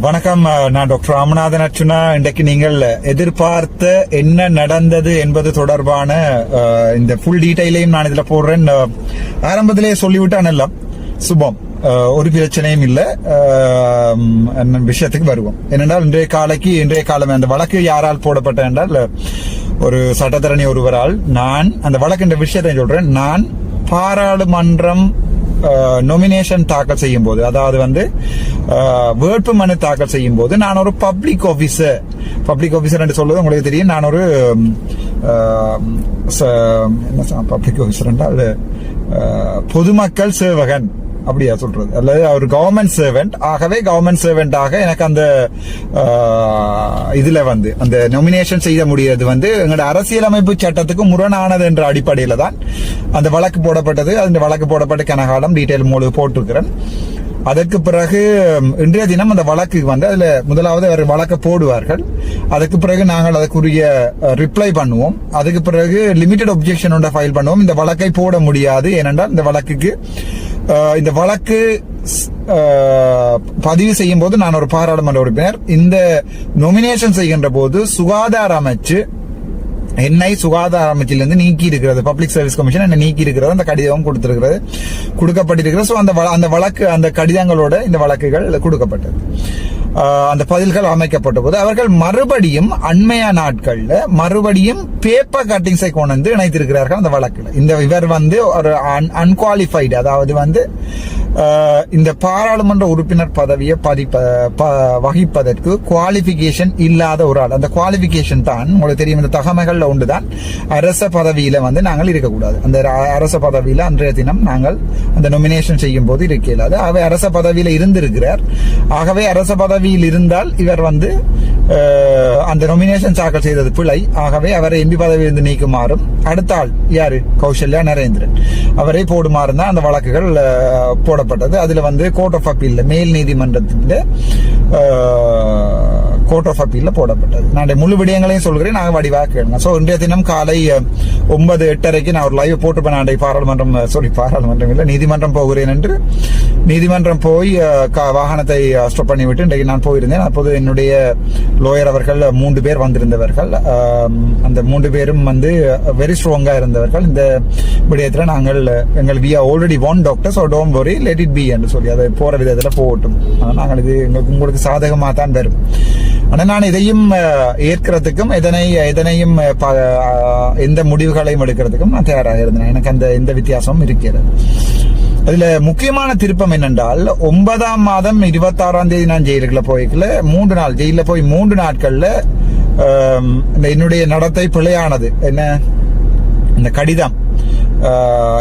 வணக்கம். நான் டாக்டர் ராமநாதன் அர்ச்சுனா இன்றைக்கு நீங்கள் எதிர்பார்த்த என்ன நடந்தது என்பது தொடர்பான இந்த ஃபுல் டீட்டெயிலையும் நான் இதில் போடுறேன். அஹ், ஆரம்பத்திலே சொல்லிவிட்டான் எல்லாம் சுபம். ஒரு பிரச்சனையும் இல்லை. விஷயத்துக்கு வருவோம். ஏனென்றால் இன்றைய காலைக்கு இன்றைய காலம் அந்த வழக்கு யாரால் போடப்பட்ட என்றால் ஒரு சட்டத்தரணி ஒருவரால் நான் அந்த வழக்கு விஷயத்தை சொல்றேன். நான் பாராளுமன்றம் நொமினேஷன் தாக்கல் செய்யும் போது அதாவது வந்து வேட்பு மனு தாக்கல் செய்யும் போது நான் ஒரு பப்ளிக் ஆபீசர் பப்ளிக் ஆபீசர் என்று சொல்வது உங்களுக்கு தெரியும் நான் ஒரு ச- என்ன பப்ளிக் ஆபீசர் என்றால் பொதுமக்கள் சேவகன் அப்படியா சொல்றது? அல்லது அவர் கவர்மெண்ட் சர்வெண்ட் ஆகவே கவர்மெண்ட் சர்வெண்டாக எனக்கு அந்த இதுல வந்து அந்த நொமினேஷன் செய்ய முடியாது வந்து எங்களோட அரசியலமைப்பு சட்டத்துக்கு முரணானது என்ற அடிப்படையில தான் அந்த வழக்கு போடப்பட்டது. அந்த வழக்கு போடப்பட்ட கனகாலம் டீட்டெயில் மூலம் போட்டிருக்கிறேன். அதற்கு பிறகு இன்றைய தினம் அந்த வழக்கு வந்து அதுல முதலாவது அவர் வழக்கை போடுவார்கள். அதுக்கு பிறகு நாங்கள் அதுக்குரிய ரிப்ளை பண்ணுவோம். அதுக்கு பிறகு லிமிடெட் ஒப்ஜெக்ஷன் ஃபைல் பண்ணுவோம். இந்த வழக்கை போட முடியாது. ஏனென்றால் இந்த வழக்குக்கு இந்த வழக்கு பதிவு செய்யும் போது நான் ஒரு பாராளுமன்ற உறுப்பினர். இந்த நொமினேஷன் செய்கின்ற போது சுகாதார அமைச்சு என்னை சுகாதார அமைச்சிலிருந்து நீக்கி இருக்கிறது பப்ளிக் சர்வீஸ் கமிஷன் என்ன நீக்கி இருக்கிறது அந்த கடிதம் கொடுத்திருக்கிறது. கொடுக்கப்பட்டிருக்கிறது. ஸோ அந்த அந்த வழக்கு அந்த கடிதங்களோட இந்த வழக்குகள் கொடுக்கப்பட்டது. அந்த பதில்கள் அமைக்கப்பட்ட போது அவர்கள் மறுபடியும் அண்மைய நாட்கள்ல மறுபடியும் பேப்பர் கட்டிங்ஸை கொண்டு வந்து இணைத்திருக்கிறார்கள் அந்த வழக்கில். இந்த இவர் வந்து ஒரு அன்குவாலிஃபைடு அதாவது வந்து இந்த பாராளுமன்ற உறுப்பினர் பதவியை பதிப்ப ப- வகிப்பதற்கு குவாலிபிகேஷன் இல்லாத ஒரு ஆள். அந்த குவாலிபிகேஷன் தான் உங்களுக்கு தெரியும் இந்த தகமைகள்ல ஒன்றுதான். அரச பதவியில வந்து நாங்கள் இருக்கக்கூடாது. அந்த அரச பதவியில அன்றைய தினம் நாங்கள் அந்த நொமினேஷன் செய்யும் போது இருக்க இயலாது அவை அரச பதவியில இருந்திருக்கிறார். ஆகவே அரச பதவியில் இருந்தால் இவர் வந்து அந்த நொமினேஷன் தாக்கல் செய்தது பிழை. ஆகவே அவரை எம்பி பதவியிலிருந்து நீக்குமாறும் அடுத்த ஆள் யாரு? கௌசல்யா நரேந்திரன். அவரை போடுமாறு தான் அந்த வழக்குகள் போட போடப்பட்டது அதுல வந்து கோர்ட் ஆஃப் அப்பீல் மேல் நீதிமன்றத்தின் கோர்ட் ஆஃப் அப்பீல்ல போடப்பட்டது. நான் முழு விடயங்களையும் சொல்கிறேன். நாங்கள் வடிவாக கேளுங்க. ஸோ இன்றைய தினம் காலை ஒன்பது எட்டரைக்கு நான் ஒரு லைவ் போட்டு நான் பாராளுமன்றம் சாரி பாராளுமன்றம் இல்லை நீதிமன்றம் போகிறேன் என்று. நீதிமன்றம் போய் கா- வாகனத்தை ஸ்டாப் பண்ணிவிட்டு இன்றைக்கு நான் போயிருந்தேன். அப்போது என்னுடைய லோயர் அவர்கள் மூன்று பேர் வந்திருந்தவர்கள். அந்த மூன்று பேரும் வந்து வெரி ஸ்ட்ராங்காக இருந்தவர்கள். இந்த விடயத்தில் நாங்கள் எங்கள் we already won doctor so don't worry let it be என்று சொல்லி அதை போகிற விதத்தில் போகட்டும். நாங்கள் இது எங்களுக்கு உங்களுக்கு சாதகமாக தான் வரும். ஆனால் நான் இதையும் ஏற்கிறதுக்கும் இதனை இதனையும் எந்த முடிவுகளையும் எடுக்கிறதுக்கும் நான் தயாராக இருந்தேன். எனக்கு அந்த எந்த வித்தியாசமும் இருக்கிறது. அதுல முக்கியமான திருப்பம் என்னென்றால் ஒன்பதாம் மாதம் இருபத்தாறாம் தேதி நான் ஜெயிலுக்குள்ள போய்க்கல. மூன்று நாள் ஜெயிலில் போய் மூன்று நாட்கள்ல இந்த என்னுடைய நடத்தை பிழையானது. என்ன? இந்த கடிதம்.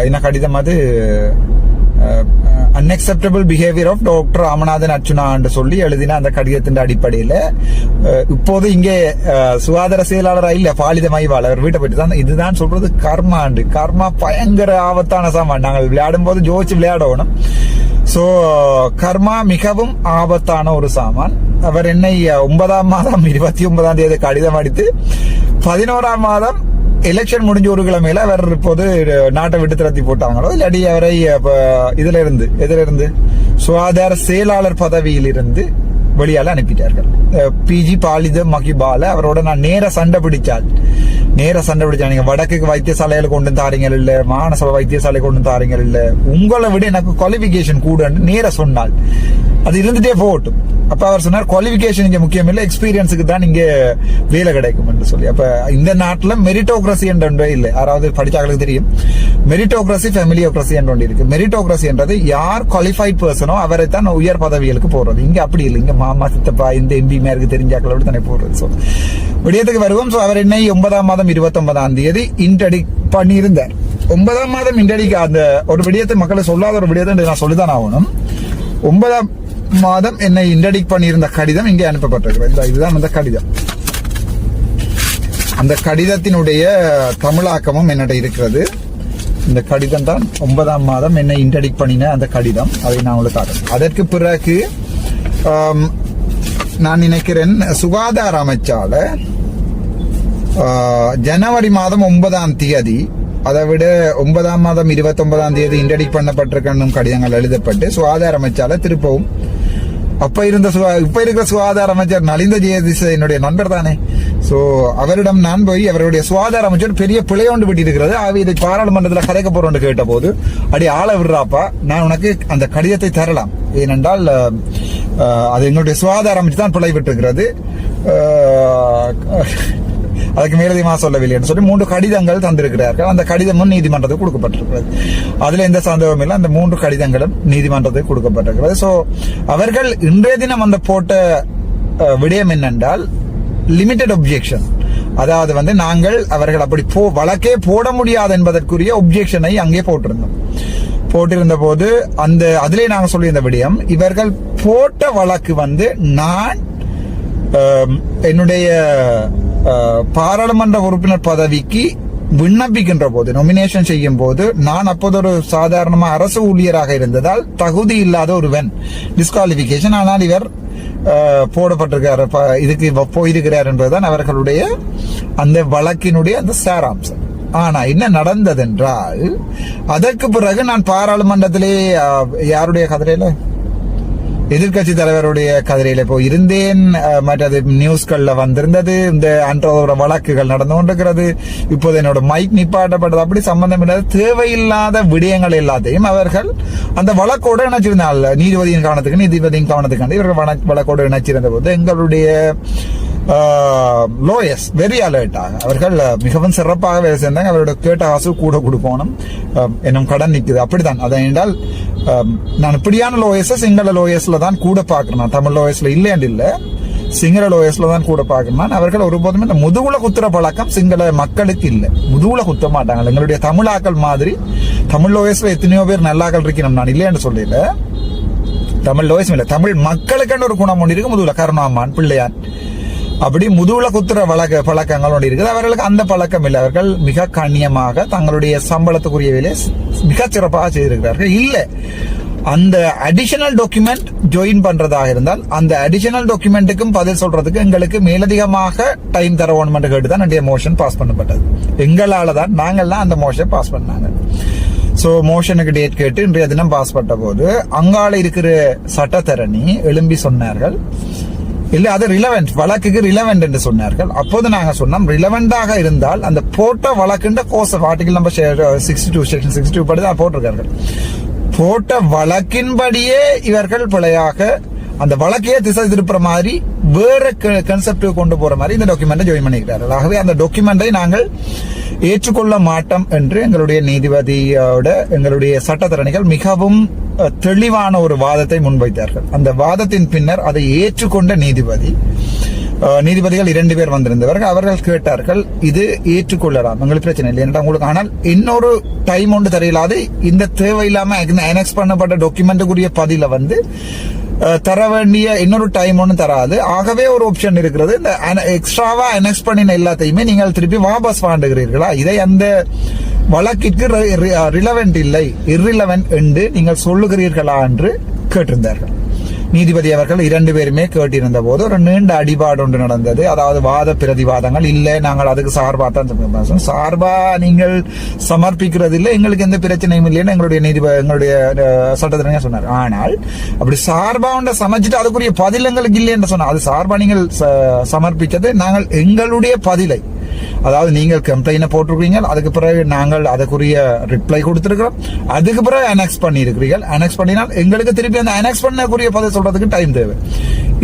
என்ன கடிதம் அது? Unacceptable behaviour of doctor Ramanathan Archuna என்று சொல்லி எழுதின அந்த கடிதத்தின் அடிப்படையில் இப்போது இங்கே சுகாதார செயலாளர் இல்ல பாலித மைவாள் அவர் வீட்டை போயிட்டு தான் இதுதான் சொல்றது கர்மாண்டு கர்மா பயங்கர ஆபத்தான சாமான் நாங்கள் விளையாடும் போது ஜோதிச்சு விளையாடணும் சோ கர்மா மிகவும் ஆபத்தான ஒரு சாமான். அவர் என்னை ஒன்பதாம் மாதம் இருபத்தி ஒன்பதாம் தேதி கடிதம் அடித்து பதினோராம் மாதம் எலெக்ஷன் முடிஞ்ச ஒரு கிழமையில அவர் இப்போது நாட்டை விட்டு திரத்தி போட்டாங்களோ இல்லாட்டி அவரை இதுல இருந்து எதுல இருந்து சுகாதார செயலாளர் பதவியில் இருந்து வெளியால் அனுப்பிட்டார்கள். பிஜி பாலித மகிபால அவரோட நான் நேர சண்டை பிடிச்சால் நேர சண்டை பிடிச்சா நீங்க வடக்கு வைத்தியசாலையில கொண்டு வந்து தாரீங்க இல்ல மாநசபை வைத்தியசாலை கொண்டு தாரீங்க இல்ல உங்களை விட எனக்கு குவாலிபிகேஷன் கூடன்னு நேர சொன்னால் அது இருந்துட்டே போகட்டும். அப்ப அவர் சொன்னார் குவாலிபிகேஷன் இங்க முக்கியம் இல்லை எக்ஸ்பீரியன்ஸுக்கு தான் இங்க வேலை கிடைக்கும் என்று சொல்லி. அப்ப இந்த நாட்டுல மெரிட்டோக்ரஸி என்ற ஒன்றே இல்லை. யாராவது படிச்சாங்களுக்கு தெரியும். மெரிட்டோக்ரஸி ஃபெமிலியோக்ரஸி என்ற ஒன்று இருக்கு. மெரிட்டோக்ரஸி என்றது யார் குவாலிஃபைட் பர்சனோ அவரை தான் உயர் பதவிகளுக்கு போறது இங்க அப்படி இல்லை. இங்க மாமா சித்தப்பா இந்த எம்பி மேருக்கு தெரிஞ்சாக்களை தானே போடுறது. ஸோ விடயத்துக்கு வருவோம். ஸோ அவர் என்னை ஒன்பதாம் மாதம் இருபத்தொன்பதாம் தேதி இன்டடி பண்ணியிருந்தார். ஒன்பதாம் மாதம் இன்டடிக்கு அந்த ஒரு விடயத்தை மக்களை சொல்லாத ஒரு விடயத்தை நான் சொல்லிதான் ஆகணும். ஒன்பதாம் மாதம் என்னை இன்டடிக் பண்ணியிருந்த கடிதம் இங்கே அனுப்பப்பட்டிருக்கிறது. இந்த இதுதான் அந்த கடிதம். அந்த கடிதத்தினுடைய தமிழாக்கமும் என்னிட இருக்கிறது. இந்த கடிதம் தான் ஒன்பதாம் மாதம் என்னை இன்டடிக் பண்ணின அந்த கடிதம். அதை நான் உங்களுக்கு காட்டுறேன். அதற்கு பிறகு நான் நினைக்கிறேன் சுகாதார அமைச்சால ஜனவரி மாதம் ஒன்பதாம் தேதி அதை விட ஒன்பதாம் மாதம் இருபத்தி ஒன்பதாம் தேதி இன்டடிக் பண்ணப்பட்டிருக்கணும் கடிதங்கள் எழுதப்பட்டு சுகாதார அமைச்சால திருப்பவும். அப்ப இருந்த சுகா- இப்ப இருக்கிற சுகாதார அமைச்சர் நலிந்த ஜெயதிச என்னுடைய நண்பர் தானே. சோ அவரிடம் நான் போய் அவருடைய சுகாதார அமைச்சர் பெரிய பிழையோண்டு விட்டு இருக்கிறது ஆக இதை பாராளுமன்றத்தில் கரைக்க போறோம்னு கேட்ட போது அடி ஆளை விடுறாப்பா நான் உனக்கு அந்த கடிதத்தை தரலாம். ஏனென்றால் அது எங்களுடைய சுகாதார அமைச்சு தான் பிழை அதுக்கு மேலதிகமாக சொல்லவில்லை என்று சொல்லி மூன்று கடிதங்கள் தந்திருக்கிறார்கள். அந்த கடிதமும் நீதிமன்றத்துக்கு கொடுக்கப்பட்டிருக்கிறது. அதில் எந்த சந்தேகமும் இல்லை. அந்த மூன்று கடிதங்களும் நீதிமன்றத்துக்கு கொடுக்கப்பட்டிருக்கிறது. ஸோ அவர்கள் இன்றைய தினம் அந்த போட்ட விடயம் என்னென்றால் லிமிடெட் ஒப்ஜெக்ஷன் அதாவது வந்து நாங்கள் அவர்கள் அப்படி போ வழக்கே போட முடியாது என்பதற்குரிய ஒப்ஜெக்ஷனை அங்கே போட்டிருந்தோம். போட்டிருந்த போது அந்த அதிலே நாங்கள் சொல்லியிருந்த விடயம் இவர்கள் போட்ட வழக்கு வந்து நான் என்னுடைய பாராளுமன்ற உறுப்பினர் பதவிக்கு விண்ணப்பிக்கின்ற போது நொமினேஷன் செய்யும் போது நான் அப்போது ஒரு சாதாரணமா அரசு ஊழியராக இருந்ததால் தகுதி இல்லாத ஒருவன் டிஸ்குவாலிபிகேஷன் ஆனால் இவர் போடப்பட்டிருக்கிறார் போடப்பட்டிருக்கார் இதுக்கு இவ போயிருக்கிறார் என்பதுதான் அவர்களுடைய அந்த வழக்கினுடைய அந்த சாராம்சம். ஆனா என்ன நடந்தது என்றால் அதற்கு பிறகு நான் பாராளுமன்றத்திலே யாருடைய கதிரையில? எதிர்க்கட்சி தலைவருடைய கதிரையில இப்போ இருந்தேன். மற்றது நியூஸ்கள்ல வந்திருந்தது. இந்த அன்றோட வழக்குகள் நடந்து கொண்டிருக்கிறது. இப்போது என்னோட மைக் நிப்பாட்டப்பட்டது. அப்படி சம்பந்தம் இல்லாத தேவையில்லாத விடயங்கள் எல்லாத்தையும் அவர்கள் அந்த வழக்கோடு இணைச்சிருந்தாங்க நீதிபதியின் கவனத்துக்கு நீதிபதியின் கவனத்துக்காண்டி இவர்கள் வழக்கோடு இணைச்சிருந்த போது எங்களுடைய லோயஸ் வெரி அலர்ட்டாக அவர்கள் மிகவும் சிறப்பாக வேலை செய்தாங்க. அவரோட கேட்ட காசு கூட கொடுக்கணும். என்னும் கடன் நிற்குது அப்படித்தான். அதை என்றால் நான் இப்படியான லோயஸை சிங்கள லோயஸ்ல தான் கூட பார்க்கிறேன் தமிழ் லோயஸ்ல இல்லைன்னு இல்லை சிங்கள லோயஸ்ல தான் கூட பார்க்கிறேன் அவர்கள் ஒருபோதுமே இந்த முதுகுல குத்துற பழக்கம் சிங்கள மக்களுக்கு இல்லை. முதுகுல குத்த மாட்டாங்க. எங்களுடைய தமிழாக்கள் மாதிரி தமிழ் லோயஸ்ல எத்தனையோ பேர் நல்லாக்கள் இருக்கணும். நான் இல்லைன்னு சொல்லல. தமிழ் லோயஸ் இல்லை. தமிழ் மக்களுக்கான ஒரு குணம் ஒன்று இருக்கு. முதுகுல கருணாமான் பிள்ளையான். அப்படி முதுகுல குத்துற வழக்க பழக்கங்கள் ஒன்று இருக்குது. அவர்களுக்கு அந்த பழக்கம் இல்லை. அவர்கள் மிக கண்ணியமாக தங்களுடைய சம்பளத்துக்குரிய வேலையை மிக சிறப்பாக செய்திருக்கிறார்கள். இல்லை. அந்த அடிஷனல் டாக்குமெண்ட் ஜாயின் பண்றதாக இருந்தால் அந்த அடிஷனல் டாக்குமெண்ட்டுக்கும் பதில் சொல்றதுக்கு எங்களுக்கு மேலதிகமாக டைம் தர வேணும் என்று கேட்டு தான் என்னுடைய மோஷன் பாஸ் பண்ணப்பட்டது. எங்களால தான் நாங்கள்லாம் அந்த மோஷன் பாஸ் பண்ணாங்க. ஸோ மோஷனுக்கு டேட் கேட்டு இன்றைய தினம் பாஸ் பண்ண போது அங்கால இருக்கிற சட்டத்தரணி எழும்பி சொன்னார்கள் இல்ல அது ரிலவெண்ட் வழக்குக்கு ரிலவெண்ட் என்று சொன்னார்கள். அப்போது நாங்க சொன்னோம் ரிலவெண்டாக இருந்தால் அந்த போட்ட வழக்குன்ற course article number sixty two section sixty two படி தான் போட்டிருக்கார்கள். போட்ட வழக்கின்படியே இவர்கள் பிழையாக அந்த வழக்கையே திசை திருப்புற மாதிரி வேற கன்செப்ட் கொண்டு போற மாதிரி இந்த டாக்குமெண்ட்டை ஜாயின் பண்ணிக்கிறார்கள் ஆகவே அந்த டாக்குமெண்டை நாங்கள் ஏற்றுக்கொள்ள மாட்டோம் என்று எங்களுடைய நீதிபதியோட எங்களுடைய சட்டத்தரணிகள் மிகவும் தெளிவான ஒரு வாதத்தை முன்வைத்தார்கள். அந்த வாதத்தின் பின்னர் அதை ஏற்றுக்கொண்ட நீதிபதி நீதிபதிகள் இரண்டு பேர் வந்திருந்தவர்கள். அவர்கள் கேட்டார்கள் இது ஏற்றுக்கொள்ளலாம் உங்களுக்கு பிரச்சனை இல்லை. என்றால் உங்களுக்கு ஆனால் இன்னொரு டைம் ஒன்று தெரியலாது இந்த தேவையில்லாம அனெக்ஸ் பண்ணப்பட்ட டாக்குமெண்ட்டுக்குரிய பதில வந்து தர வேண்டிய இன்னொரு டைம் ஒன்றும் தராது. ஆகவே ஒரு ஆப்ஷன் இருக்கிறது. இந்த எக்ஸ்ட்ராவா அனெக்ஸ் பண்ணின எல்லாத்தையுமே நீங்கள் திருப்பி வாபஸ் வாண்டுகிறீர்களா இதை அந்த வழக்கிற்கு ரிலவெண்ட் இல்லை. இர்ரிலவெண்ட் என்று நீங்கள் சொல்லுகிறீர்களா என்று கேட்டிருந்தார்கள். நீதிபதி அவர்கள் இரண்டு பேருமே கேட்டிருந்த போது ஒரு நீண்ட அடிபாடு ஒன்று நடந்தது. அதாவது வாத பிரதிவாதங்கள். இல்ல நாங்கள் அதுக்கு சார்பா தான் சார்பா நீங்கள் சமர்ப்பிக்கிறது இல்லை. எங்களுக்கு எந்த பிரச்சனையும் இல்லைன்னு எங்களுடைய நீதிபதி எங்களுடைய அஹ், சட்டத்திறங்க சொன்னார். ஆனால் அப்படி சார்பா ஒன்றை சமைச்சிட்டு அதுக்குரிய பதில் எங்களுக்கு இல்லை என்று சொன்னார். அது சார்பா நீங்கள் ச- நாங்கள் எங்களுடைய பதிலை அதாவது நீங்கள் கம்ப்ளைண்ட் போட்டிருக்கீங்க அதுக்கு பிறகு நாங்கள் அதுக்குரிய ரிப்ளை கொடுத்துருக்கிறோம். அதுக்கு பிறகு அனெக்ஸ் பண்ணியிருக்கிறீர்கள். அனெக்ஸ் பண்ணினால் எங்களுக்கு திருப்பி அந்த அனெக்ஸ் பண்ணக்கூடிய பதில் சொல்றதுக்கு டைம் தேவை.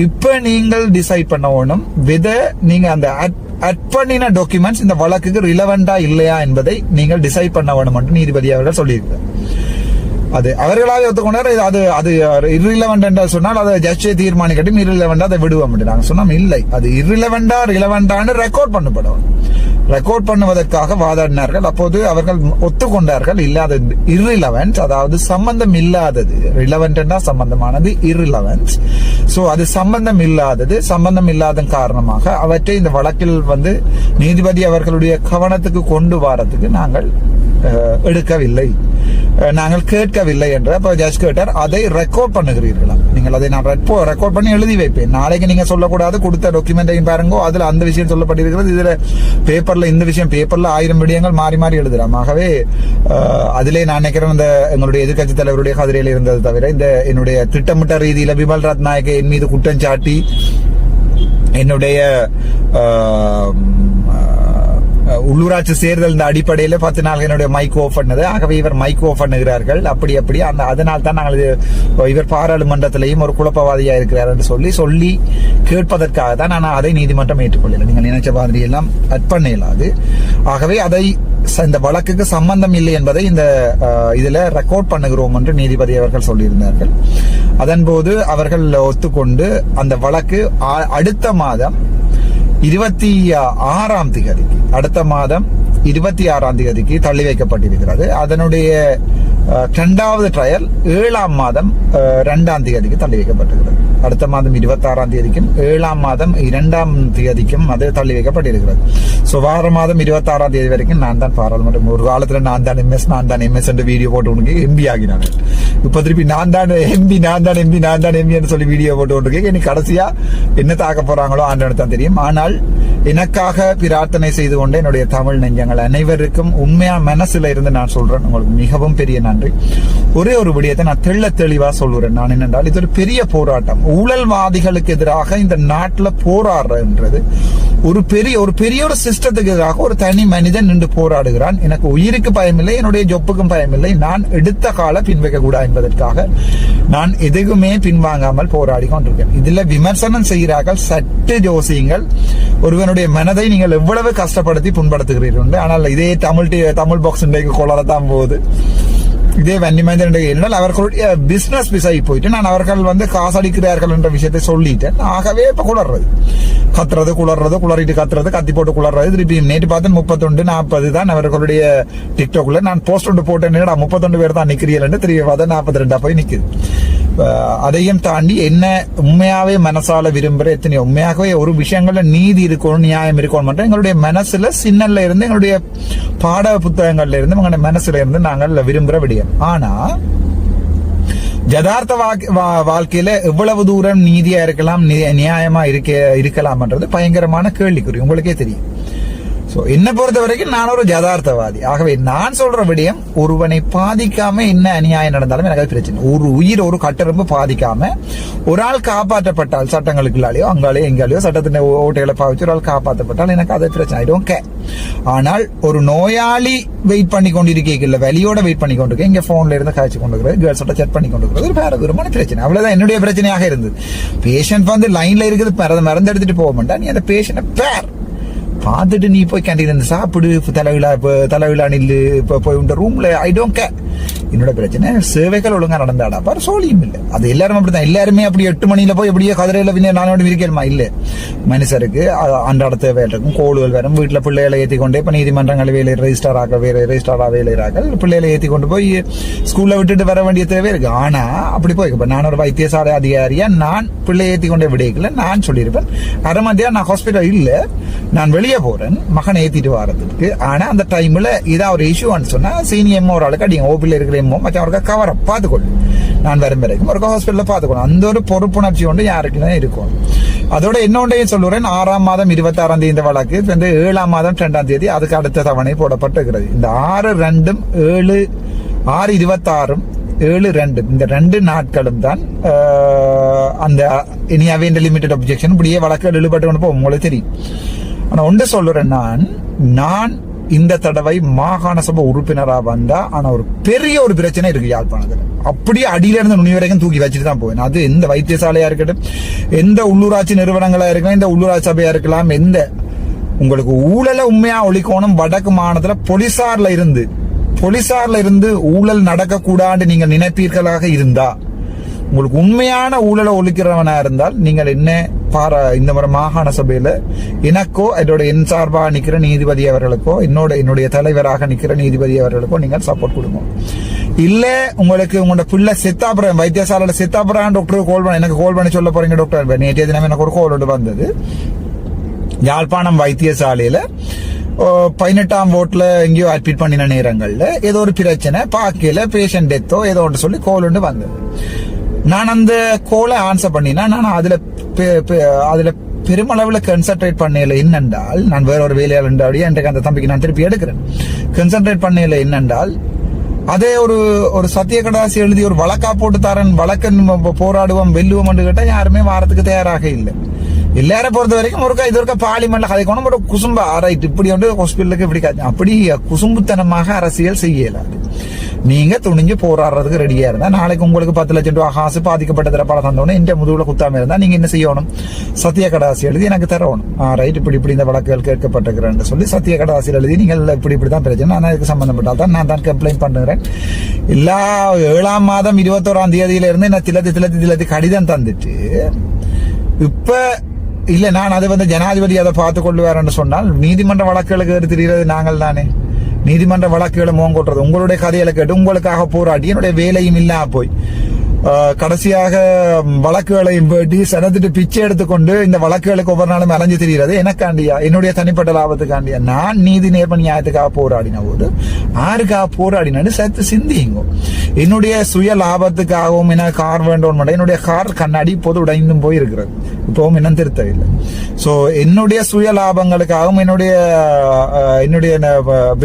இப்போ நீங்கள் டிசைட் பண்ண வேணும் வித நீங்க அந்த அட் பண்ணின டாக்குமெண்ட்ஸ் இந்த வழக்குக்கு ரிலவெண்டா இல்லையா என்பதை நீங்கள் டிசைட் பண்ண வேணும் என்று நீதிபதி அவர்கள் சொல்லியிருக்கிறார். அது அவர்களாக ஒத்துக்கொண்டார். அது அது irrelevant என்று சொன்னால் அதை ஜட்ஜை தீர்மானிக்கட்டும் irrelevant அதை விடுவோம் என்று நாங்கள் சொன்னோம். இல்லை அது irrelevant ஆ ரிலவெண்டான்னு ரெக்கார்ட் பண்ணப்படும் ரெக்கார்ட் பண்ணுவதற்காக வாதாடினார்கள். அப்போது அவர்கள் ஒத்துக்கொண்டார்கள். இல்லாத அது அதாவது சம்பந்தம் இல்லாதது. Relevant சம்பந்தமானது irrelevant. ஸோ அது சம்பந்தம் இல்லாதது சம்பந்தம் இல்லாத காரணமாக அவற்றை இந்த வழக்கில் வந்து நீதிபதி அவர்களுடைய கவனத்துக்கு கொண்டு வரதுக்கு நாங்கள் எடுக்கவில்லை நாங்கள் கேட்கவில்லை என்று அப்ப ஜட்ஜ் கேட்டார் அதை ரெக்கார்ட் பண்ணுகிறீர்களா நீங்கள் அதை நான் ரெக்கார்ட் பண்ணி எழுதி வைப்பேன் நாளைக்கு நீங்க சொல்லக்கூடாது கொடுத்த டாக்குமெண்ட்டையும் பாருங்க அதுல அந்த விஷயம் சொல்லப்பட்டிருக்கிறது இதுல பேப்பர்ல இந்த விஷயம் பேப்பர்ல ஆயிரம் விடயங்கள் மாறி மாறி எழுதலாம் ஆகவே அதிலே நான் நினைக்கிறேன் இந்த எங்களுடைய எதிர்கட்சி தலைவருடைய கதிரையில் இருந்தது தவிர இந்த என்னுடைய திட்டமிட்ட ரீதியில விமல் ரத்நாயக்க என் மீது குற்றம் சாட்டி என்னுடைய உள்ளூராட்சி தேர்தல் இந்த அடிப்படையில பத்து நாள் என்னுடைய மைக் ஓஃப் பண்ணது. ஆகவே இவர் மைக் ஓஃப் பண்ணுகிறார்கள். அப்படி அப்படி. அந்த அதனால் தான் நாங்கள் இது இவர் பாராளுமன்றத்திலையும் ஒரு குழப்பவாதியா இருக்கிறார் என்று சொல்லி சொல்லி கேட்பதற்காக தான் நான் அதை நீதிமன்றம் ஏற்றுக்கொள்ளல. நீங்கள் நினைச்ச மாதிரி எல்லாம் அட் இயலாது ஆகவே அதை ச- இந்த வழக்குக்கு சம்பந்தம் இல்லை என்பதை இந்த இதுல ரெக்கார்ட் பண்ணுகிறோம் என்று நீதிபதி அவர்கள் சொல்லியிருந்தார்கள். அதன்போது அவர்கள் ஒத்துக்கொண்டு அந்த வழக்கு அடுத்த மாதம் இருபத்தி ஆறாம் திகதிக்கு அடுத்த மாதம் இருபத்தி ஆறாம் தேதிக்கு தள்ளி வைக்கப்பட்டிருக்கிறது. அதனுடைய ரெண்டாவது இரண்டாவது ட்ரையல் ஏழாம் மாதம் ரெண்டாம் தேதிக்கு தள்ளி வைக்கப்பட்டிருக்கிறது அடுத்த மாதம் இருபத்தி ஆறாம் தேதிக்கும் ஏழாம் மாதம் இரண்டாம் தேதிக்கும் அது தள்ளி வைக்கப்பட்டிருக்கிறது ஸோ வார மாதம் இருபத்தி ஆறாம் தேதி வரைக்கும் நான் தான் பாராளுமன்றம் ஒரு காலத்தில் நான் தான் எம்எஸ் நான் தான் எம்எஸ் என்று வீடியோ போட்டு உனக்கு எம்பி ஆகினாங்க இப்போ திருப்பி நான் தான் எம்பி நான் தான் எம்பி நான் தான் எம்பி சொல்லி வீடியோ போட்டு கொண்டிருக்கேன் இனி கடைசியா என்ன தாக்க போறாங்களோ ஆண்டவனுக்கு தான் தெரியும் ஆனால் எனக்காக பிரார்த்தனை செய்து கொண்டு என்னுடைய தமிழ் நெஞ்சங்கள் அனைவருக்கும் உண்மையா மனசுல இருந்து நான் சொல்றேன். உங்களுக்கு மிகவும் பெரிய நன்றி. ஒரே ஒரு விடயத்தை நான் தெள்ள தெளிவா சொல்லுறேன். நான் என்னென்றால் இது ஒரு பெரிய போராட்டம். ஊழல்வாதிகளுக்கு எதிராக இந்த நாட்டுல போராடுறன்றது. ஒரு பெரிய ஒரு பெரிய ஒரு சிஸ்டத்துக்கு எதிராக ஒரு தனி மனிதன் நின்று போராடுகிறான். எனக்கு உயிருக்கு பயமில்லை என்னுடைய ஜொப்புக்கும் பயமில்லை. நான் எடுத்த கால பின்வைக்க கூடாது என்பதற்காக நான் எதுக்குமே பின்வாங்காமல் போராடி கொண்டிருக்கேன். இதுல விமர்சனம் செய்கிறார்கள் சட்டு ஜோசியங்கள். ஒருவனுடைய மனதை நீங்கள் எவ்வளவு கஷ்டப்படுத்தி புண்படுத்துகிறீர்கள் ஆனால் இதே தமிழ் தமிழ் பாக்ஸ் இன்றைக்கு கொளரத்தான் போகுது. இதே வன்னிமேந்தன் என்றால் அவர்களுடைய பிசினஸ் பிசாகி போயிட்டு நான் அவர்கள் வந்து காசடிக்கிறார்கள் என்ற விஷயத்தை சொல்லிட்டேன். ஆகவே இப்போ குளர்றது. கத்துறது குளர்றது குளறிட்டு கத்துறது கத்தி போட்டு குளர்றது. திருப்பி நேற்று பார்த்து முப்பத்தொண்டு நாற்பது தான் அவர்களுடைய டிக்டாக்ல நான் போஸ்ட் ஒன்று போட்டேன். முப்பத்தொண்டு பேர் தான் நிற்கிறீர்கள் திருப்பி பார்த்தா நாற்பத்தி ரெண்டா போய் நிற்குது அதையும் தாண்டி என்ன உண்மையாவே மனசால விரும்புற எத்தனையோ உண்மையாகவே ஒரு விஷயங்கள்ல நீதி இருக்கணும் நியாயம் இருக்கணும் மட்டும் எங்களுடைய மனசுல சின்னல்ல இருந்து எங்களுடைய பாட புத்தகங்கள்ல இருந்து எங்களுடைய மனசுல இருந்து நாங்கள் விரும்புற விடியோம் ஆனா யதார்த்த வா- வாழ்க்கையில எவ்வளவு தூரம் நீதியா இருக்கலாம் நியாயமா இருக்க இருக்கலாம்ன்றது பயங்கரமான கேள்விக்குறி உங்களுக்கே தெரியும் சோ என்ன பொறுத்த வரைக்கும் நான் ஒரு யதார்த்தவாதி. ஆகவே நான் சொல்ற விடயம் ஒருவனை பாதிக்காம என்ன அநியாயம் நடந்தாலும் எனக்கு அது பிரச்சனை. ஒரு உயிர் ஒரு கட்டரம்பு பாதிக்காம ஒரு ஆள் காப்பாற்றப்பட்டால் சட்டங்களுக்குள்ளாலேயோ அங்காலேயோ எங்காலையோ சட்டத்தின் ஓ- ஓட்டைகளை பாவிச்சு ஒரு ஆள் காப்பாற்றப்பட்டால் எனக்கு அது பிரச்சனை. ஐ டோன்ட் ஆனால் ஒரு நோயாளி வெயிட் பண்ணி கொண்டிருக்கீங்கல்ல வெளியோட வெயிட் பண்ணி கொண்டிருக்கேன் இங்க போன்ல இருந்து காய்ச்சி கொண்டிருக்கிறது கேர்ள்ஸோட செக் பண்ணி கொண்டிருக்கிறது ஒரு வேற தூரமான பிரச்சனை. அவ்வளவுதான் என்னுடைய பிரச்சனையாக இருந்தது. பேஷண்ட் வந்து லைன்ல இருக்குது மருந்து மருந்து எடுத்துட்டு போக மாட்டா நீ அந்த பேஷண்ட பேர் பார்த்துட்டு நீ போய் கேண்டீன் சாப்பிடு தலைவிழா இப்போ தலைவிழா நில்லு இப்போ போய் உண்ட ரூம்ல ஐ டோன்ட் கே என்னோட பிரச்சனை சேவைகள் ஒழுங்கா நடந்தாடா. பாரு சோழியும் இல்லை. அது எல்லாரும் அப்படிதான் எல்லாருமே அப்படி எட்டு மணியில போய் எப்படியோ கதிரையில பின்ன நானோட இருக்கணுமா இல்ல. மனுஷருக்கு அன்றாட தேவைகள் இருக்கும் கோளுகள் வரும் வீட்டுல பிள்ளைகளை ஏத்தி கொண்டே இப்ப நீதிமன்றங்கள் வேலை ரெஜிஸ்டர் ஆக வேலை ரெஜிஸ்டர் வேலைகிறார்கள் பிள்ளைகளை ஏத்தி கொண்டு போய் ஸ்கூல்ல விட்டுட்டு வர வேண்டிய தேவை இருக்கு. ஆனா அப்படி போய் இப்ப நான் ஒரு வைத்தியசாலை அதிகாரியா நான் பிள்ளை ஏத்தி கொண்டே விடைக்கல நான் சொல்லியிருப்பேன் அரை மதியம் நான் ஹாஸ்பிட்டல் இல்ல. நான் வெளியே போறேன். மகனை ஏத்திட்டு வரதுக்கு ஆனா அந்த டைம்ல இதான் ஒரு இஷ்யூன்னு சொன்னா சீனியர் ஒரு ஆளுக்கு அடிங்க. ஓபி இருக்கிற இருக்கிறேமோ மற்ற அவருக்கு கவர பார்த்துக்கொள்ளு நான் வரும் வரைக்கும் ஒரு ஹாஸ்பிட்டல்ல பார்த்துக்கணும் அந்த ஒரு பொறுப்புணர்ச்சி ஒன்று யாருக்குமே இருக்கும். அதோட இன்னொன்றையும் சொல்லுறேன். ஆறாம் மாதம் இருபத்தாறாம் தேதி இந்த வழக்கு வந்து ஏழாம் மாதம் ரெண்டாம் தேதி அதுக்கு அடுத்த தவணை போடப்பட்டிருக்கிறது. இந்த ஆறு ரெண்டும் ஏழு ஆறு இருபத்தாறும் ஏழு ரெண்டு இந்த ரெண்டு நாட்களும் தான் ஆஹ், அந்த இனி இந்த லிமிடெட் அப்ஜெக்ஷன் இப்படியே வழக்கு இழுபட்டு கொண்டு போகும். உங்களுக்கு தெரியும். ஆனா ஒன்று சொல்லுறேன் நான் நான் இந்த தடவை மாகாண சபை உறுப்பினரா வந்தா ஆனா ஒரு பெரிய ஒரு பிரச்சனை இருக்கு யாழ்ப்பாணத்துல. அப்படியே அடியில இருந்த நுனி வரைக்கும் தூக்கி வச்சுட்டு தான் போவேன். அது எந்த வைத்தியசாலையா இருக்கட்டும் எந்த உள்ளூராட்சி நிறுவனங்களா இருக்கலாம் இந்த உள்ளூராட்சி சபையா இருக்கலாம் எந்த உங்களுக்கு ஊழலை உண்மையா ஒழிக்கணும் வடக்கு மாநிலத்துல போலீசார்ல இருந்து போலீசார்ல இருந்து ஊழல் நடக்கக்கூடாது நீங்கள் நினைப்பீர்களாக இருந்தா உங்களுக்கு உண்மையான ஊழலை ஒழிக்கிறவனா இருந்தால் நீங்கள் என்ன பாரா இந்த முறை மாகாண சபையில எனக்கோ என்னோட என் சார்பாக நிற்கிற நீதிபதி அவர்களுக்கோ என்னோட என்னுடைய தலைவராக நிற்கிற நீதிபதி அவர்களுக்கோ நீங்கள் சப்போர்ட் கொடுங்க. இல்லை உங்களுக்கு உங்களோட பிள்ளை செத்தாப்புறம் வைத்தியசாலையில் செத்தாப்புறம் டாக்டருக்கு கால் பண்ண எனக்கு கால் பண்ணி சொல்ல போறீங்க டாக்டர் நேற்றைய தினம் எனக்கு ஒரு கால் ஒன்று வந்தது. யாழ்ப்பாணம் வைத்தியசாலையில் பதினெட்டாம் ஓட்டில் எங்கேயோ அட்மிட் பண்ணின நேரங்களில் ஏதோ ஒரு பிரச்சனை பாக்கையில பேஷண்ட் டெத்தோ ஏதோ ஒன்று சொல்லி கோல் ஒன்று வந்தது. நான் அந்த கோலை ஆன்சர் பண்ணினா நான் அதுல பெ- அதுல பெருமளவுல கான்சென்ட்ரேட் பண்ணல என்னென்றால் நான் வேற ஒரு வேலையால் என்றபடியே எனக்கு அந்த தம்பிக்கு நான் திருப்பி எடுக்கிறேன். கான்சென்ட்ரேட் பண்ணல என்னென்றால் அதே ஒரு ஒரு சத்திய கடாசி எழுதி ஒரு வழக்கா போட்டு தரேன் வழக்கன் போராடுவோம் வெல்லுவோம் கேட்டா யாருமே வாரத்துக்கு தயாராக இல்லை. எல்லாரும் பொறுத்த வரைக்கும் ஒருக்கா இது ஒருக்கா பார்லிமெண்ட்ல கதைக்கணும் பட் குசும்ப ரைட் இப்படி வந்து ஹாஸ்பிட்டலுக்கு இப்படி அப்படி குசும்புத்தனமாக அரசியல் செய்யலாது. நீங்க துணிஞ்சு போராடுறதுக்கு ரெடியா இருந்தா நாளைக்கு உங்களுக்கு பத்து லட்சம் ரூபாய் காசு பாதிக்கப்பட்ட தரப்பால தந்தோடனே இந்த முதுகுல குத்தாம இருந்தா நீங்க என்ன செய்யணும்? சத்திய கடாசி எழுதி எனக்கு தரணும். ரைட் இப்படி இப்படி இந்த வழக்குகள் கேட்கப்பட்டிருக்கிறேன் சொல்லி சத்திய கடாசி எழுதி நீங்கள் இப்படி இப்படி தான் பிரச்சனை. நான் அதுக்கு சம்பந்தப்பட்டால் தான் நான் தான் கம்ப்ளைண்ட் பண்ணுறேன் எல்லா ஏழாம் மாதம் இருபத்தோராம் தேதியில இருந்து என்ன திலத்தி திலத்தி திலத்தி கடிதம் தந்துட்டு இப்ப இல்ல நான் அது வந்து ஜனாதிபதி அதை பார்த்து கொள்ளுவார்னு சொன்னால் நீதிமன்ற வழக்குகளுக்கு எடுத்துகிறது நாங்கள் தானே நீதிமன்ற வழக்குகளை மோங்கொட்டுறது உங்களுடைய கதையில கேட்டு உங்களுக்காக போராடி என்னுடைய வேலையும் இல்லாம போய். கடைசியாக வழக்குகளை வேட்டி சனத்திட்டு பிச்சை எடுத்துக்கொண்டு இந்த வழக்குகளுக்கு ஒவ்வொரு நாளும் அலைஞ்சு தெரிகிறது எனக்காண்டியா? என்னுடைய தனிப்பட்ட லாபத்துக்காண்டியா? நான் நீதி நேர்ம நியாயத்துக்காக போராடின போது யாருக்காக போராடினு சேர்த்து சிந்திங்க. என்னுடைய சுய லாபத்துக்காகவும் என்ன கார் வேண்டும் என்னுடைய கார் கண்ணாடி இப்போது உடைந்தும் போய் இருக்கிறது இப்பவும் இன்னும் திருத்தவில்லை. ஸோ என்னுடைய சுய லாபங்களுக்காகவும் என்னுடைய என்னுடைய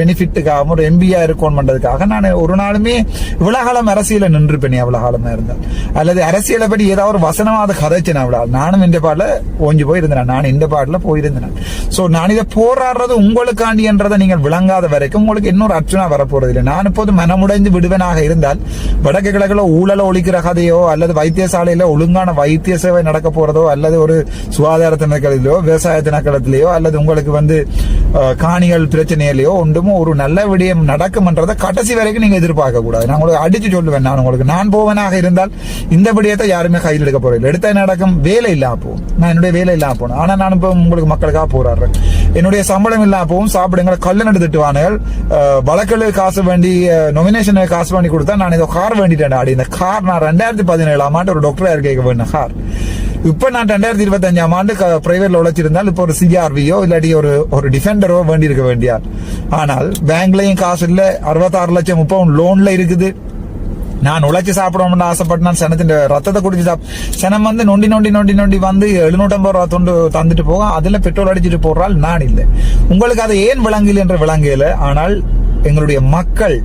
பெனிஃபிட்டுக்காகவும் ஒரு எம்பியா இருக்கணும் பண்றதுக்காக நான் ஒரு நாளுமே இவ்வளவு காலம் அரசியல நின்றுப்பேன் எவ்வளவு காலமா இருந்தால் அல்லது அரசியலை பற்றி ஏதாவது ஒரு வசனமாத கதைச்சேன் அவ்வளவு நானும் இந்த பாடல ஓஞ்சி போயிருந்தேன். நான் இந்த பாடல போயிருந்தேன். ஸோ நான் இதை போராடுறது உங்களுக்காண்டி என்றதை நீங்கள் விளங்காத வரைக்கும் உங்களுக்கு இன்னொரு அர்ச்சனா வரப்போறது இல்லை நான் இப்போது மனமுடைந்து விடுவனாக இருந்தால் வடக்கு கிழக்கில் ஊழல ஒழிக்கிற கதையோ அல்லது வைத்தியசாலையில ஒழுங்கான வைத்திய சேவை நடக்க போறதோ அல்லது ஒரு சுகாதார திணைக்களத்திலேயோ விவசாய திணைக்களத்திலேயோ அல்லது உங்களுக்கு வந்து காணிகள் பிரச்சனையிலேயோ ஒன்றுமோ ஒரு நல்ல விடயம் நடக்கும்ன்றதை கடைசி வரைக்கும் நீங்க எதிர்பார்க்க கூடாது நான் உங்களுக்கு அடிச்சு சொல்லுவேன் நான் உங்களுக்கு நான் போவனாக இருந்தால் இந்த விடயத்தை யாருமே கையில் எடுக்க போறதில்லை. எடுத்த நடக்கும்? வேலை இல்லாம போகும். நான் என்னுடைய வேலை இல்லாம போனேன். ஆனா நான் இப்போ உங்களுக்கு மக்களுக்காக போராடுறேன். என்னுடைய சம்பளம் இல்லாம போகும். சாப்பிடுங்க கல்லு நடு திட்டுவானுகள். வழக்கில் காசு வேண்டி நொமினேஷன் காசு வேண்டி கொடுத்தா நான் இதை கார் வேண்டிட்டேன் அடி இந்த கார் நான் ரெண்டாயிரத்தி பதினேழாம் ஆண்டு ஒரு டாக்டரா இருக்க வேணும் கார். இப்ப நான் ரெண்டாயிரத்தி இருபத்தி அஞ்சாம் ஆண்டு பிரைவேட்ல உழைச்சிருந்தால் இப்ப ஒரு சிஆர்வியோ இல்லாட்டி ஒரு ஒரு டிஃபெண்டரோ வேண்டி இருக்க வேண்டியார். ஆனால் பேங்க்லயும் காசு இல்ல. அறுபத்தாறு லட்சம் முப்பது லோன்ல இருக்குது. நான் உழைச்சி சாப்பிடணும்னு ஆசைப்பட்டு நான் சனத்தின் ரத்தத்தை குடிச்சு சாப் சனம் வந்து நொண்டி நொண்டி நொண்டி நொண்டி வந்து எழுநூற்றம்பது ரூபா தொண்டு தந்துட்டு போக அதுல பெட்ரோல் அடிச்சிட்டு போறால் நான் இல்லை. உங்களுக்கு அது ஏன் விளங்கல என்ற விளங்கல. ஆனால் எங்களுடைய மக்கள்.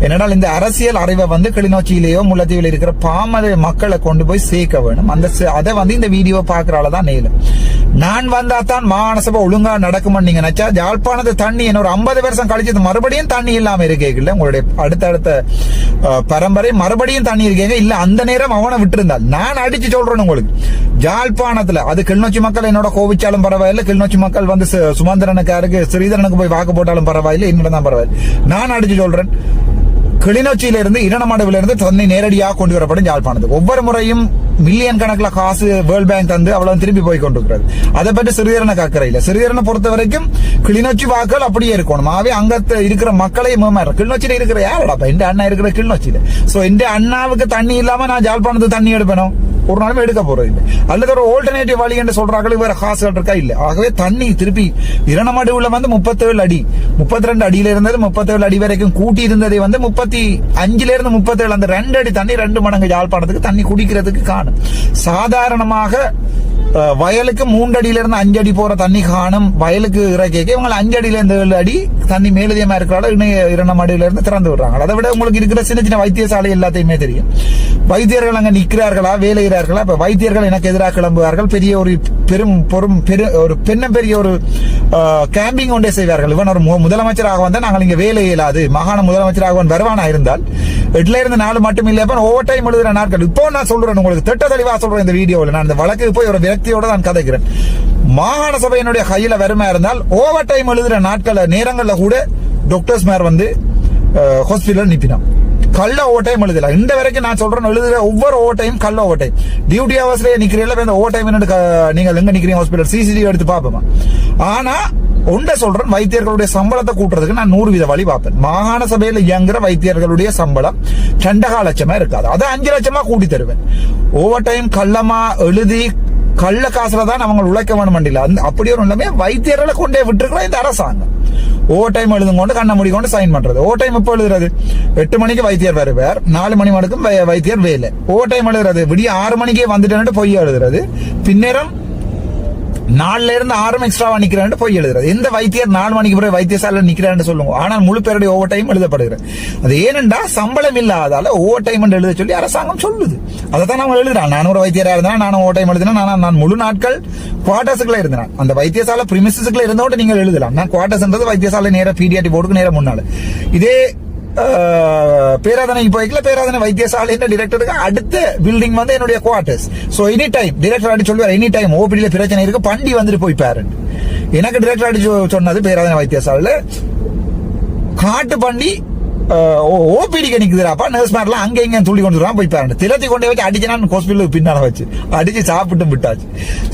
என்னடால் இந்த அரசியல் அறிவை வந்து கிளிநொச்சியிலேயோ முல்லத்தீவில் இருக்கிற பாமர மக்களை கொண்டு போய் சேர்க்க வேணும். அந்த சே- அதை வந்து இந்த வீடியோ பாக்குறால தான் நேலும் நான் வந்தா தான் மாகாண சபை ஒழுங்கா நடக்கும்னு நீங்க நினைச்சா யாழ்ப்பாணத்து தண்ணி என்ன ஒரு ஐம்பது வருஷம் கழிச்சது மறுபடியும் தண்ணி இல்லாம இருக்கேங்கல்ல உங்களுடைய அடுத்தடுத்த பரம்பரை மறுபடியும் தண்ணி இருக்கேங்க? இல்ல அந்த நேரம் அவனை விட்டிருந்தால். நான் அடிச்சு சொல்றேன் உங்களுக்கு. யாழ்ப்பாணத்துல அது கிளிநொச்சி மக்கள் என்னோட கோவிச்சாலும் பரவாயில்ல. கிளிநொச்சி மக்கள் வந்து சுமந்திரனுக்காருக்கு ஸ்ரீதரனுக்கு போய் வாக்கு போட்டாலும் பரவாயில்ல. என்னோட தான் பரவாயில்ல. நான் அடிச்சு சொல்றேன். கிளிநொச்சியில இருந்து இரணமடுவில இருந்து தண்ணி நேரடியாக கொண்டு வரப்படும் யாழ்ப்பாணத்துக்கு ஒவ்வொரு முறையும் மில்லியன் கணக்கில் காசு வேர்ல்ட் பேங்க் தந்து அவ்வளவு திரும்பி போய் கொண்டிருக்கிறது. அதை பற்றி சிறுதரனை காக்கற இல்ல. சிறுதரனை பொறுத்த வரைக்கும் கிளிநொச்சி வாக்கள் அப்படியே இருக்கணும். ஆவே அங்க இருக்கிற மக்களையும் மேமாற கிளிநொச்சியில இருக்கிற யாரடா இந்த அண்ணா இருக்கிற கிளிநொச்சியில. சோ எந்த அண்ணாவுக்கு தண்ணி இல்லாம நான் ஜாழ்ப்பாணத்துக்கு தண்ணி எடுப்பேனும் ஒரு நாளும் எடுக்க போறது இல்லை அல்லது ஒரு ஆல்டர்னேட்டிவ் வழி என்று சொல்றாங்க வேற காசுகள் இருக்கா இல்லை. ஆகவே தண்ணி திருப்பி இரணமடுவுல வந்து முப்பத்தேழு அடி முப்பத்தி ரெண்டு அடியில இருந்தது முப்பத்தேழு அடி வரைக்கும் கூட்டி இருந்ததை வந்து முப்பத்தி அஞ்சுல இருந்து முப்பத்தேழு அந்த ரெண்டு அடி தண்ணி ரெண்டு மடங்கு யாழ்ப்பாணத்துக்கு தண்ணி குடிக்கிறதுக்கு காணும். சாதாரணமாக வயலுக்கு மூன்றடியில இருந்து அஞ்சு அடி போற தண்ணி காணும். வயலுக்கு இறக்கிக்க இவங்க அஞ்சு அடியில இருந்து ஏழு அடி தண்ணி மேலதியமா இருக்கிறால இன்னும் இரண்டாம் அடியில இருந்து திறந்து விடுறாங்க. அதை விட உங்களுக்கு இருக்கிற சின்ன சின்ன வைத்தியசாலை எல்லாத்தையுமே தெரியும். வைத்தியர்கள் அங்க நிக்கிறார்களா வேலைகிறார்களா இப்ப வைத்தியர்கள் எனக்கு எதிராக கிளம்புவார்கள். பெரிய ஒரு பெரும் பொறும் பெரு ஒரு பெண்ணம் பெரிய ஒரு கேம்பிங் ஒன்றே செய்வார்கள். இவன் ஒரு மு- முதலமைச்சராக வந்தால் நாங்கள் இங்கே வேலை இயலாது. மாகாண முதலமைச்சராக வருவானா இருந்தால் எட்டுல இருந்து நாலு மட்டும் இல்ல ஓவர் டைம் எழுதுற நாட்கள். இப்போ நான் சொல்றேன் உங்களுக்கு திட்ட தெளிவா சொல்றேன் இந்த வீடியோவில். நான் இந்த வழக்கு போய் ஒரு விரக்தியோட நான் கதைக்கிறேன். மாகாண சபையினுடைய கையில வருமா இருந்தால் ஓவர் டைம் எழுதுற நாட்கள நேரங்களில் கூட டாக்டர்ஸ் மேர் வந்து ஹாஸ்பிட்டல் நிப்பினான். கள்ள ஓவர் டைம் எழுதல. இந்த வரைக்கும் நான் சொல்றேன் எழுதுற ஒவ்வொரு ஓவர் டைம் கள்ள ஓவர் டைம் டியூட்டி ஹவர்ஸ்ல நிக்கிறீங்களா இந்த ஓவர் டைம் நீங்க எங்க நிக்கிறீங்க ஹாஸ்பிட்டல் சிசிடிவி எடுத்து பாப்போமா ஆனா ஒன்றை சொல்றேன் வைத்தியர்களுடைய சம்பளத்தை கூட்டுறதுக்கு நான் நூறு வீத வழி பார்ப்பேன். மாகாண சபையில இயங்குற வைத்தியர்களுடைய சம்பளம் ரெண்டகா லட்சமா இருக்காது. அதை அஞ்சு லட்சமா கூட்டி தருவேன் ஓவர் டைம் கள்ளமா எழுதி கள்ள காசுல தான் அவங்க உழைக்க வேணும் இல்ல அந்த அப்படி ஒரு நிலைமை வைத்தியர்களை கொண்டே விட்டுருக்கிறோம் இந்த அரசாங்கம். ஓவர் டைம் எழுதும் கொண்டு கண்ணை மூடி கொண்டு சைன் பண்றது. ஓவர் டைம் எப்போ எழுதுறது? எட்டு மணிக்கு வைத்தியர் வருவார். நாலு மணி மணிக்கும் வைத்தியர் வேலை. ஓவர் டைம் எழுதுறது. விடிய ஆறு மணிக்கே வந்துட்டேன்னு பொய் எழுதுறது. பின்னேரம் நாலுல இருந்து ஆறு எக்ஸ்ட்ரா நிக்கிறேன் போய் எழுதுறது. எந்த வைத்தியர் நாலு மணிக்கு பிறகு வைத்தியசாலை நிக்கிறான்னு சொல்லுங்க. ஆனால் முழு பேருடைய ஓவர் டைம் எழுதப்படுகிறது. அது ஏனென்றா சம்பளம் இல்லாதால ஓவர் டைம் எழுத சொல்லி அரசாங்கம் சொல்லுது. அதை தான் அவங்க எழுதுறான். நான் ஒரு வைத்தியரா இருந்தா நானும் ஓவர் டைம் எழுதினா நான் நான் முழு நாட்கள் குவார்டர்ஸுக்குள்ள இருந்தேன். அந்த வைத்தியசாலை பிரிமிசஸுக்குள்ள இருந்தோட நீங்கள் எழுதலாம். நான் குவார்டர்ஸ்ன்றது வைத்தியசாலை நேரம் பிடிஆர்டி போர்டுக்கு நேரம் முன்னால. இதே பேராதனைக்கு பேராதனை போய்க்கல பேராதனை வைத்தியசாலையின் டிரெக்டருக்கு அடுத்த பில்டிங் வந்து என்னுடைய quarters so any time director அடி சொல்லுவார் எனி டைம் ஓபிடியில் பிரச்சனை இருக்கு பண்டி வந்துட்டு போய் பாருங்க எனக்கு டிரெக்டர் அடிச்சு சொன்னது பேராதனை வைத்தியசாலையில. காட்டு பண்டி ஓபிடிக்கு நிக்குதுடாப்பா நர்ஸ் மேரெலாம் அங்கே இங்கே துள்ளி கொண்டு போய் பாருங்க திலத்தி கொண்டு வச்சு அடிச்சனா ஹாஸ்பிட்டலுக்கு பின்னால் வச்சு அடிச்சு சாப்பிட்டு விட்டாச்சு.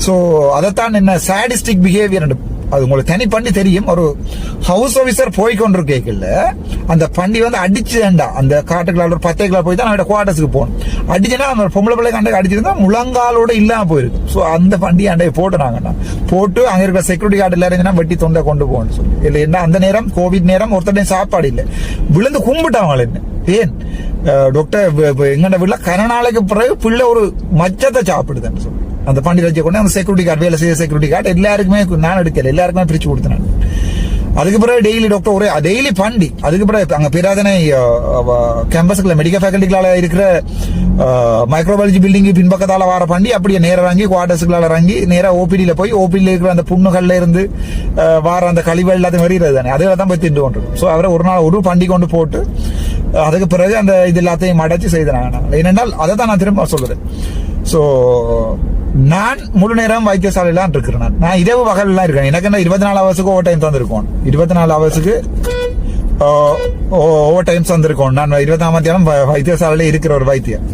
ஸோ அதைத்தான் என்ன சாடிஸ்டிக் பிஹேவியர் அது உங்களுக்கு தனி பண்டி தெரியும். ஒரு ஹவுஸ் ஆஃபீஸர் போய் கொண்டு அந்த பண்டி வந்து அடிச்சு வேண்டாம் அந்த காட்டுக்குள்ள ஒரு பத்தே கிலோ போய் தான் அவட குவார்டர்ஸுக்கு போகணும். அடிச்சுன்னா அந்த பொம்பளை பிள்ளை கண்டக்கு அடிச்சிருந்தா முழங்காலோட இல்லாமல் போயிருக்கு ஸோ அந்த பண்டி அண்டை போட்டுனாங்கண்ணா. போட்டு அங்கே இருக்கிற செக்யூரிட்டி கார்டு எல்லாரும் வெட்டி தொண்டை கொண்டு போகணும்னு சொல்லி. இல்லை என்ன அந்த நேரம் கோவிட் நேரம் ஒருத்தருடைய சாப்பாடு இல்லை. விழுந்து கும்பிட்டாங்க என்ன? ஏன்? டாக்டர் வ- வ- எங்கட வீட்டுல பிறகு பிள்ளை ஒரு மச்சத்தை சாப்பிடுதுன்னு சொல்லி. அந்த பண்டி கொண்டு அந்த செக்யூரிட்டி கார்டு வேலை செய்ய செக்யூரிட்டி கார்டு எல்லாருக்குமே நான் எடுக்கல. எல்லாருக்குமே பிரிச்சு கொடுத்தேன் அதுக்கு பிறகு டெய்லி டாக்டர் ஒரே டெய்லி பண்டி. அதுக்கு பிறகு அங்க பேராதனை கேம்பஸுக்குள்ள மெடிக்கல் ஃபேக்கல்டிகளால இருக்கிற மைக்ரோபாலஜி பில்டிங் பின்பக்கத்தால வர பண்டி. அப்படியே நேரம் இறங்கி குவார்டர்ஸுக்குள்ள இறங்கி நேராக ஓபிடியில போய் ஓபிடியில இருக்கிற அந்த புண்ணுகள்ல இருந்து வார அந்த கழிவு எல்லாத்தையும் வருகிறது தானே. அதில் தான் போய் திண்டு கொண்டு ஸோ அவரை ஒரு நாள் ஒரு பண்டி கொண்டு போட்டு அதுக்கு பிறகு அந்த இது எல்லாத்தையும் மடைச்சு செய்தாங்க ஏனென்றால் அதை தான் நான் திரும்ப சொல்றேன். ஸோ நான் முழு நேரம் வைத்தியசாலையில தான் இருக்கிறேன் நான். நான் இரவு பகல்லாம் இருக்கேன். எனக்கு என்ன இருபத்தி நாலு ஹவர்ஸுக்கு ஓவர் டைம் தந்திருக்கோம். இருபத்தி நாலு ஹவர்ஸுக்கு ஓவர் டைம்ஸ் வந்திருக்கோம் நான் இருபத்தி நாலாம் தேதி வைத்தியசாலையில இருக்கிற ஒரு வைத்தியம்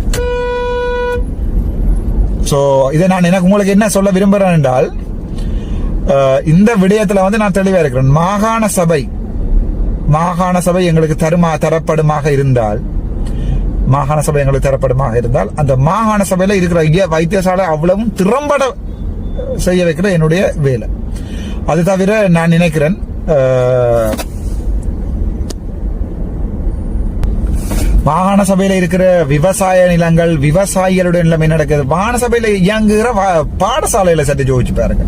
ஸோ இதை நான் எனக்கு உங்களுக்கு என்ன சொல்ல விரும்புறேன் என்றால் இந்த விடயத்துல வந்து நான் தெளிவா இருக்கிறேன். மாகாண சபை மாகாண சபை எங்களுக்கு தருமா தரப்படுமாக இருந்தால் மாகாண சபை எங்களுக்கு தரப்படுமா? இருந்தால் அந்த மாகாண சபையில இருக்கிற இங்க வைத்தியசாலை அவ்வளவும் திறம்பட செய்ய வைக்கிற என்னுடைய வேலை. அது தவிர நான் நினைக்கிறேன் மாகாண சபையில இருக்கிற விவசாய நிலங்கள் விவசாயிகளுடைய நிலம் என்ன நடக்குது. மாகாண சபையில இயங்குகிற பாடசாலையில சற்று ஜோதிச்சு பாருங்க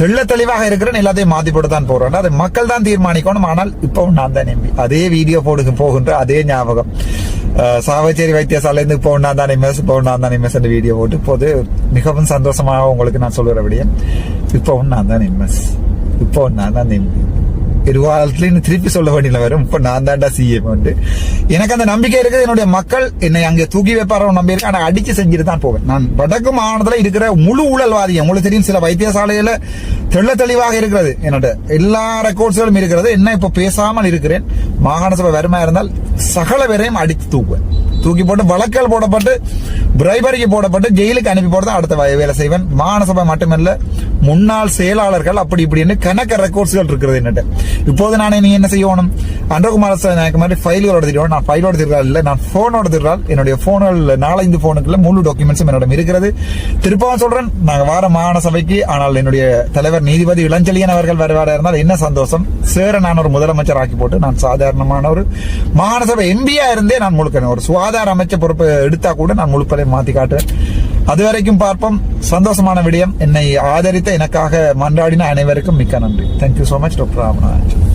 தெள்ள தெளிவாக இருக்கிற எல்லாத்தையும் மாத்தி போட்டு தான் போறோம் அது மக்கள் தான் தீர்மானிக்கணும். ஆனால் இப்பவும் நான் தான் எம்பி அதே வீடியோ போடுக்கு போகின்ற அதே ஞாபகம். சாவச்சேரி வைத்தியசாலை இப்போ நான் தான் எம்எஸ் இப்போ நான் தான் வீடியோ போட்டு இப்போது மிகவும் சந்தோஷமாக உங்களுக்கு நான் சொல்கிற விடியம் இப்போ நான் தான் எம்எஸ் இப்போ நான் தான் ஒரு எதிர்காலத்துல திருப்பி சொல்ல வேண்டியது வரும். இப்ப நான் தான்டா சிஏ வந்து. எனக்கு அந்த நம்பிக்கை இருக்குது. என்னுடைய மக்கள் என்னை அங்க தூக்கி வைப்பாரோ நம்பி இருக்கு ஆனா அடிச்சு செஞ்சுட்டு தான் போவேன். நான் வடக்கு மாநிலத்தில் இருக்கிற முழு ஊழல்வாதி உங்களுக்கு தெரியும் சில வைத்தியசாலையில தெள்ள தெளிவாக இருக்கிறது. என்னோட எல்லா ரெக்கார்ட்ஸ்களும் இருக்கிறது. என்ன இப்ப பேசாமல் இருக்கிறேன்? மாகாண சபை வருமா இருந்தால் சகல பேரையும் அடித்து தூக்குவேன். தூக்கி போட்டு வழக்கல் போடப்பட்டு பிரைபரிக்கு போடப்பட்டு ஜெயிலுக்கு அனுப்பி போட்டு தான் அடுத்த வேலை செய்வேன். மாகாண சபை மட்டுமல்ல முன்னாள் செயலாளர்கள் அப்படி இப்படின்னு கணக்க ரெக்கார்ட்ஸ்கள் இருக்கிறது என்னட்டு. இப்போது நான் நீ என்ன செய்யணும்? அன்றகுமார எனக்கு மாதிரி ஃபைல்களோட திருவாள் நான் ஃபைலோட திருவாள் இல்லை நான் ஃபோனோட திருவாள் என்னுடைய ஃபோனில் நாலஞ்சு ஃபோனுக்குள்ள முழு டாக்குமெண்ட்ஸும் என்னிடம் இருக்கிறது. திருப்பவும் சொல்றேன். நாங்கள் வார மாகாண சபைக்கு ஆனால் என்னுடைய தலைவர் நீதிபதி இளஞ்செழியன் அவர்கள் வருவாரா இருந்தால் என்ன சந்தோஷம்? சேர நான் ஒரு முதலமைச்சர் ஆக்கி போட்டு நான் சாதாரணமான ஒரு மாகாண சபை எம்பியா இருந்தே நான் முழுக்கணும். ஒரு சுகாதார அமைச்சர் பொறுப்பு எடுத்தா கூட நான் முழுப்பதை மாற்றி காட்டுவேன் அது வரைக்கும் பார்ப்போம். சந்தோஷமான விடயம். என்னை ஆதரித்த எனக்காக மன்றாடின அனைவருக்கும் மிக்க நன்றி. Thank you so much doctor Ramanathan